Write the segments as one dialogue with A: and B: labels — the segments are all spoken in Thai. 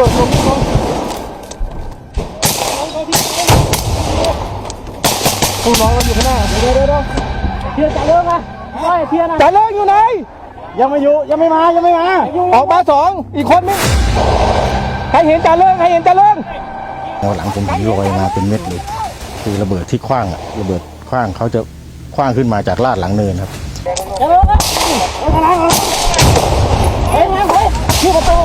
A: บิดลงลงตู้น้องก็อยู่ข้างหน้าเดี๋ยวเดี๋ยวเดี๋ยว
B: เทียนจะเลิกอะไม่เทียนะ
A: จ่าเลิกอยู่ไหน ยังไม่อยู่ยังไม่มายังไม่มา ออกมาสองอีกคนนึงใครเห็นจ่าเลิกใครเห็นจ่าเลิก
C: แนวหลังผมเห็นลอยมาเป็นเม็ดเลยคือระเบิดที่คว้างอะระเบิดคว้างเขาจะคว้างขึ้นมาจากลาดหลังเนินครับ
B: จะเลิกอะเฮ้ยมาเฮ้ยที่ประตู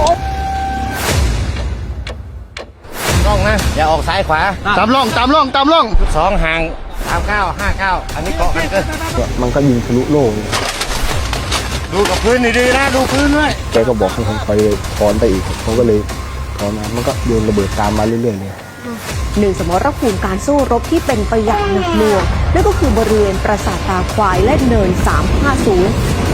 D: ร่องนะ อย่าออกซ้ายขวา
C: ตามร่องตามร่องตามร่อง
D: สองห่างสามเก้าห้าเก้าอันนี้เกาะกันเกิน
A: มันก็ยิงทะลุโล่ง
D: ดูกับพื้นดีๆนะดูพื้นด้วย
A: แกก็บอกให้ผมคอยถอนไปอีกผมก็เลยถอนมามันก็โยนระเบิดตามมาเรื่อยๆเลย
E: หนึ่งสมรภูมิการสู้รบที่เป็นไปอย่างหนักหน่วงนั่นก็คือบริเวณปราสาทตาควายและเนิน 350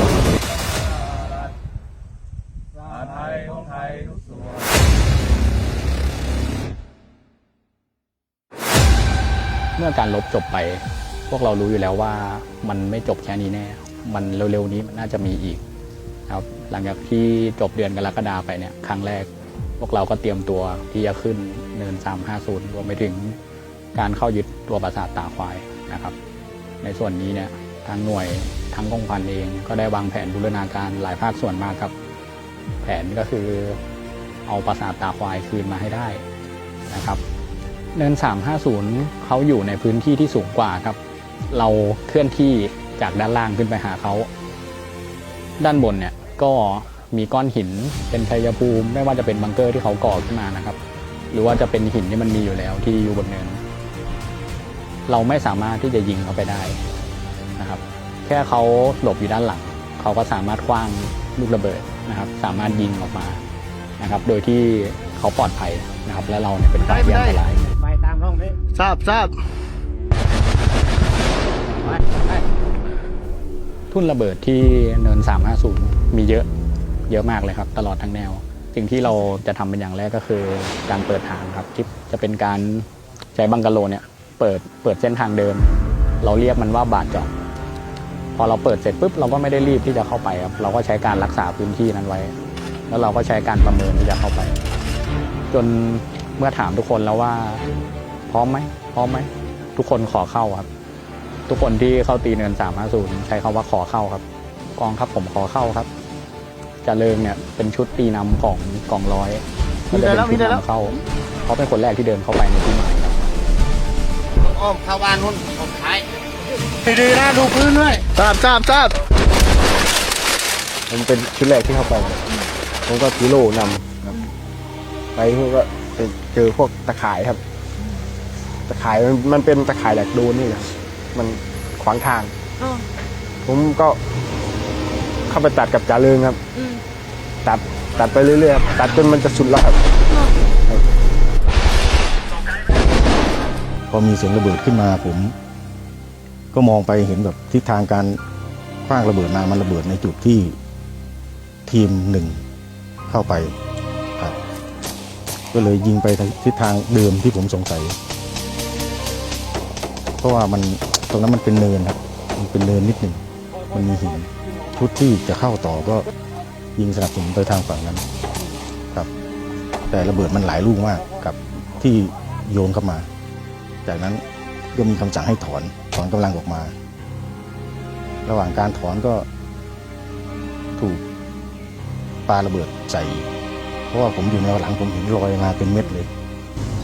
F: มื่อการลบจบไป พวกเรารู้อยู่แล้วว่ามันไม่จบแค่นี้แน่ มันเร็วๆนี้มันน่าจะมีอีกครับหลังจากที่จบเดือนกรกฎาไปเนี่ยครั้งแรก พวกเราก็เตรียมตัวที่จะขึ้นเนิน 350 รวมไปถึงการเข้ายึดตัวปราสาทตาควายนะครับ ในส่วนนี้เนี่ยทางหน่วยทั้งกองพันเองก็ได้วางแผนบูรณาการหลายภาคส่วนมากครับ แผนก็คือเอาปราสาทตาควายคืนมาให้ได้นะครับ เนิน 350 เขาอยู่ในพื้นที่ที่สูงกว่าครับ เราเคลื่อนที่จากด้านล่างขึ้นไปหาเขา ด้านบนเนี่ยก็มีก้อนหินเป็นชัยภูมิ ไม่ว่าจะเป็นบังเกอร์ที่เขาก่อขึ้นมานะครับ หรือว่าจะเป็นหินที่มันมีอยู่แล้วที่อยู่บนเนิน เราไม่สามารถที่จะยิงเขาไปได้นะครับ แค่เขาหลบอยู่ด้านหลัง เขาก็สามารถคว้างลูกระเบิดนะครับ สามารถยิงออกมานะครับ โดยที่เขาปลอดภัยนะครับ และเราเนี่ยเป็นฝ่ายที่อันตราย
D: ไปตามร่องนี้
C: ทราบทราบ
D: ไปไป
F: ทุ่นระเบิดที่เนิน 350 มีเยอะเยอะมากเลยครับ ตลอดทั้งแนว สิ่งที่เราจะทำเป็นอย่างแรกก็คือการเปิดทางครับที่จะเป็นการใช้บังกะโลเนี่ยเปิดเปิดเส้นทางเดิม เราเรียกมันว่าบาดเจาะพอเราเปิดเสร็จปุ๊บเราก็ไม่ได้รีบที่จะเข้าไปครับเราก็ใช้การรักษาพื้นที่นั้นไว้ แล้วเราก็ใช้การประเมินที่จะเข้าไป จนเมื่อถามทุกคนแล้วว่า พร้อมไหมพร้อมไหมทุกคนขอเข้าครับ ทุกคนที่เข้าตีเนิน350ใช้คำว่าขอเข้าครับ กองครับผมขอเข้าครับจะเริงเนี่ยเป็นชุดตีนำของกองร้อยก็จะเป็นชุดนำเข้าเขาเป็นคนแรกที่เดินเข้าไปในที่หมายครับ
D: อ้อมเข้าบ้านนู่นออกท้ายดีๆนะดูพื้นด้วย
C: ทราบทราบทราบ
A: ผมเป็นชุดแรกที่เข้าไปผมก็กิโลนำครับไปพวกก็ไปเจอพวกตะข่ายครับ ตะข่ายมันมันเป็นตะข่ายแหลกโดนนี่แหละมันขวางทางผมก็เข้าไปตัดกับจ่าเริงครับตัดตัดไปเรื่อยๆครับตัดจนมันจะสุดแล้วครับ
C: พอมีเสียงระเบิดขึ้นมาผม ก็มองไปเห็นแบบทิศทางการคว้างระเบิดมามันระเบิดในจุดที่ทีมหนึ่งเข้าไปครับ ก็เลยยิงไปทิศทางเดิมที่ผมสงสัย เพราะว่ามันตรงนั้นมันเป็นเนินครับ มันเป็นเนินนิดหนึ่ง มันมีหินชุดที่จะเข้าต่อก็ยิงสนับสนุนไปทางฝั่งนั้นครับ แต่ระเบิดมันหลายลูกมากกับที่โยนเข้ามา จากนั้นก็มีคำสั่งให้ถอนถอนกำลังออกมา ระหว่างการถอนก็ถูกปาระเบิดใส่ เพราะว่าผมอยู่แนหลังผมเห็นรอยมาเป็นเม็ดเลย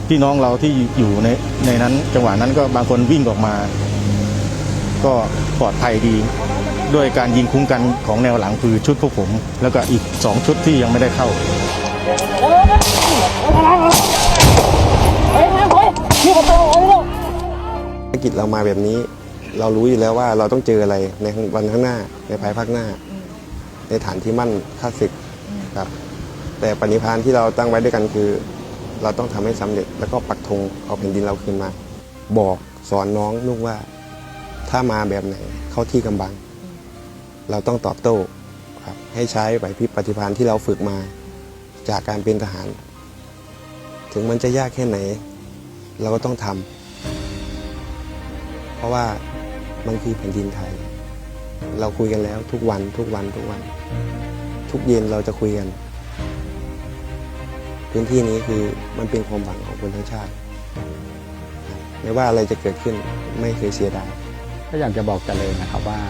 C: พี่น้องเราที่อยู่ในในนั้นจังหวะนั้นก็บางคนวิ่งออกมา ก็ปลอดภัยดี ด้วยการยิงคุ้มกันของแนวหลังคือชุดพวกผม แล้วก็อีกสองชุดที่ยังไม่ได้เข้า
B: เฮ้ยมาเฮ้ยที่ประตูเอาลูก
G: ภารกิจเรามาแบบนี้ เรารู้อยู่แล้วว่าเราต้องเจออะไรในวันข้างหน้าในภายภาคหน้า ในฐานที่มั่นค่าศึกครับ แต่ปณิพานที่เราตั้งไว้ด้วยกันคือ เราต้องทำให้สำเร็จแล้วก็ปักธงเอาแผ่นดินเราคืนมา บอกสอนน้องลูกว่า ถ้ามาแบบไหนเข้าที่กำบัง เราต้องตอบโต้ครับให้ใช้ไหวพริบปฏิภาณที่เราฝึกมาจากการเป็นทหาร ถึงมันจะยากแค่ไหน เราก็ต้องทำเพราะว่ามันคือแผ่นดินไทย เราคุยกันแล้วทุกวันทุกวันทุกวัน ทุกเย็นเราจะคุยกัน พื้นที่นี้คือมันเป็นความหวังของคนทั้งชาติ ไม่ว่าอะไรจะเกิดขึ้นไม่เคยเสียดาย
F: ก็อยากจะบอกเจริญนะครับว่า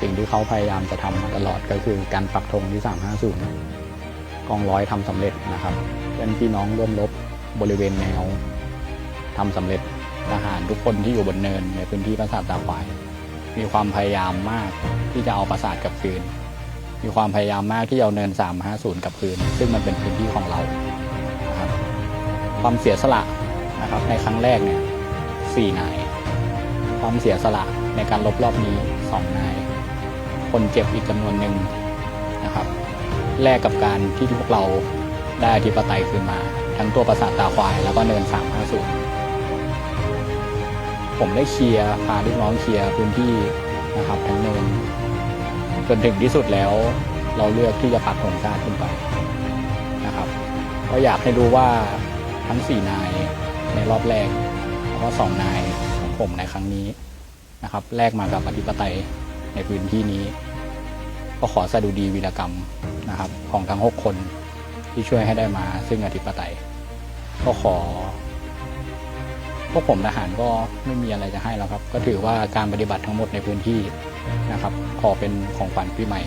F: สิ่งที่เขาพยายามจะทำมาตลอดก็คือการปักธงที่ 350 กองร้อยทำสำเร็จนะครับเป็นพี่น้องร่วมรบบริเวณแนวทำสำเร็จทหารทุกคนที่อยู่บนเนินในพื้นที่ปราสาทตาควาย มีความพยายามมากที่จะเอาปราสาทกลับคืน มีความพยายามมากที่จะเอาเนิน 350กลับคืน ซึ่งมันเป็นพื้นที่ของเรา ความเสียสละนะครับ ในครั้งแรกเนี่ยสี่นาย ความเสียสละในการลบรอบนี้สองนาย คนเจ็บอีกจำนวนหนึ่งนะครับแลกกับการที่พวกเราได้อธิปไตยคืนมา ทั้งตัวปราสาทตาควายแล้วก็เนิน350ผมได้เคลียร์พาลูกน้องเคลียร์พื้นที่นะครับทั้งเนินจนถึงที่สุดแล้ว เราเลือกที่จะปักธงชาติขึ้นไปนะครับ ก็อยากให้รู้ว่า ทั้ง 4 นายในรอบแรก แล้วก็สองนายของผมในครั้งนี้นะครับแลกมากับอธิปไตยในพื้นที่นี้ ก็ขอสดุดีวีรกรรมนะครับของทั้ง 6 คนที่ช่วยให้ได้มาซึ่งอธิปไตย ก็ขอพวกผมทหารก็ไม่มีอะไรจะให้แล้วครับ ก็ถือว่าการปฏิบัติทั้งหมดในพื้นที่นะครับ ขอเป็นของขวัญปีใหม่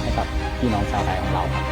F: ให้กับพี่น้องชาวไทยของเราครับ